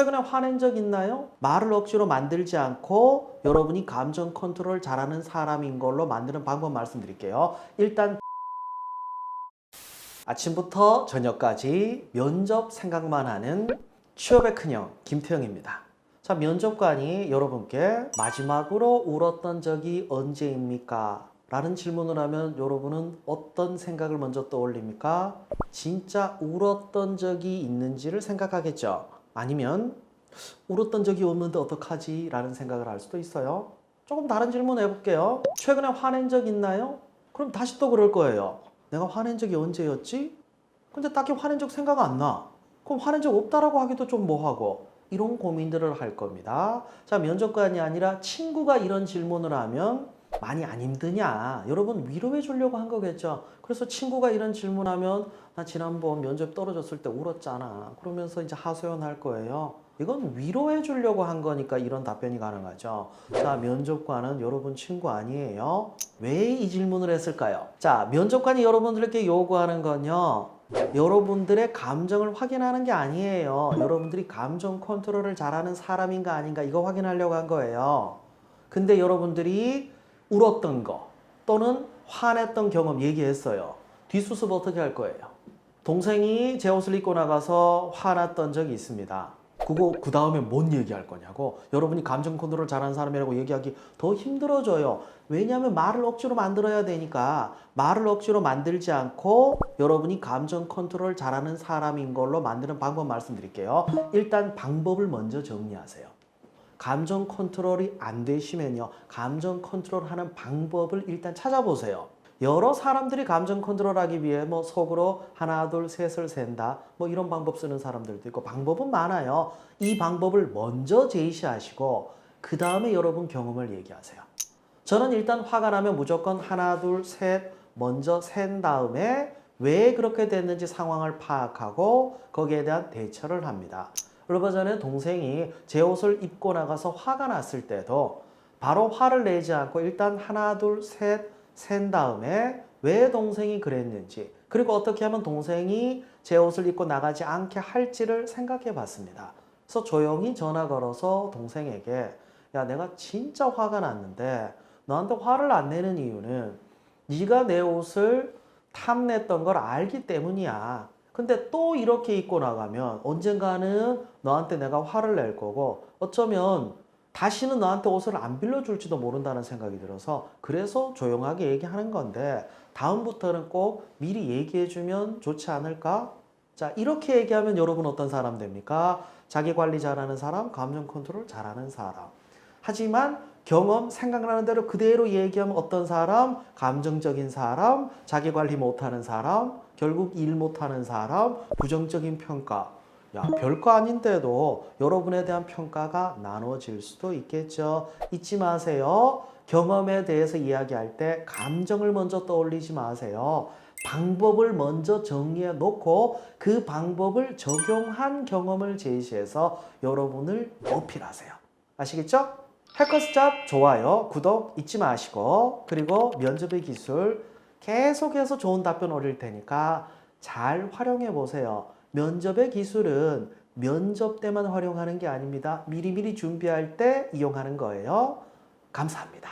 최근에 화낸 적 있나요? 말을 억지로 만들지 않고 여러분이 감정 컨트롤 잘하는 사람인 걸로 만드는 방법 말씀드릴게요. 일단 아침부터 저녁까지 면접 생각만 하는 취업의 큰형 김태형입니다. 자, 면접관이 여러분께 마지막으로 울었던 적이 언제입니까? 라는 질문을 하면 여러분은 어떤 생각을 먼저 떠올립니까? 진짜 울었던 적이 있는지를 생각하겠죠. 아니면 울었던 적이 없는데 어떡하지? 라는 생각을 할 수도 있어요. 조금 다른 질문 해볼게요. 최근에 화낸 적 있나요? 그럼 다시 또 그럴 거예요. 내가 화낸 적이 언제였지? 근데 딱히 화낸 적 생각 안 나. 그럼 화낸 적 없다라고 하기도 좀 뭐하고 이런 고민들을 할 겁니다. 자 면접관이 아니라 친구가 이런 질문을 하면 많이 안 힘드냐? 여러분 위로해 주려고 한 거겠죠. 그래서 친구가 이런 질문하면 나 지난번 면접 떨어졌을 때 울었잖아. 그러면서 이제 하소연할 거예요. 이건 위로해 주려고 한 거니까 이런 답변이 가능하죠. 자, 면접관은 여러분 친구 아니에요. 왜 이 질문을 했을까요? 자, 면접관이 여러분들께 요구하는 건요. 여러분들의 감정을 확인하는 게 아니에요. 여러분들이 감정 컨트롤을 잘하는 사람인가 아닌가 이거 확인하려고 한 거예요. 근데 여러분들이 울었던 거 또는 화냈던 경험 얘기했어요. 뒷수습 어떻게 할 거예요? 동생이 제 옷을 입고 나가서 화났던 적이 있습니다. 그거 그 다음에 뭔 얘기할 거냐고 여러분이 감정 컨트롤 잘하는 사람이라고 얘기하기 더 힘들어져요. 왜냐하면 말을 억지로 만들어야 되니까 말을 억지로 만들지 않고 여러분이 감정 컨트롤 잘하는 사람인 걸로 만드는 방법 말씀드릴게요. 일단 방법을 먼저 정리하세요. 감정 컨트롤이 안 되시면요. 감정 컨트롤 하는 방법을 일단 찾아보세요. 여러 사람들이 감정 컨트롤하기 위해 뭐 속으로 하나 둘 셋을 센다 뭐 이런 방법 쓰는 사람들도 있고 방법은 많아요. 이 방법을 먼저 제시하시고 그 다음에 여러분 경험을 얘기하세요. 저는 일단 화가 나면 무조건 하나 둘 셋 먼저 센 다음에 왜 그렇게 됐는지 상황을 파악하고 거기에 대한 대처를 합니다. 얼마 전에 동생이 제 옷을 입고 나가서 화가 났을 때도 바로 화를 내지 않고 일단 하나 둘 셋 센 다음에 왜 동생이 그랬는지 그리고 어떻게 하면 동생이 제 옷을 입고 나가지 않게 할지를 생각해 봤습니다. 그래서 조용히 전화 걸어서 동생에게 야 내가 진짜 화가 났는데 너한테 화를 안 내는 이유는 네가 내 옷을 탐냈던 걸 알기 때문이야. 근데 또 이렇게 입고 나가면 언젠가는 너한테 내가 화를 낼 거고 어쩌면 다시는 너한테 옷을 안 빌려줄지도 모른다는 생각이 들어서 그래서 조용하게 얘기하는 건데 다음부터는 꼭 미리 얘기해주면 좋지 않을까? 자 이렇게 얘기하면 여러분 어떤 사람 됩니까? 자기 관리 잘하는 사람, 감정 컨트롤 잘하는 사람. 하지만 경험 생각나는 대로 그대로 얘기하면 어떤 사람, 감정적인 사람, 자기 관리 못하는 사람, 결국 일 못하는 사람, 부정적인 평가. 야, 별거 아닌데도 여러분에 대한 평가가 나눠질 수도 있겠죠. 잊지 마세요. 경험에 대해서 이야기할 때 감정을 먼저 떠올리지 마세요. 방법을 먼저 정리해 놓고 그 방법을 적용한 경험을 제시해서 여러분을 어필하세요. 아시겠죠? 해커스잡 좋아요, 구독 잊지 마시고 그리고 면접의 기술 계속해서 좋은 답변 올릴 테니까 잘 활용해 보세요. 면접의 기술은 면접 때만 활용하는 게 아닙니다. 미리미리 준비할 때 이용하는 거예요. 감사합니다.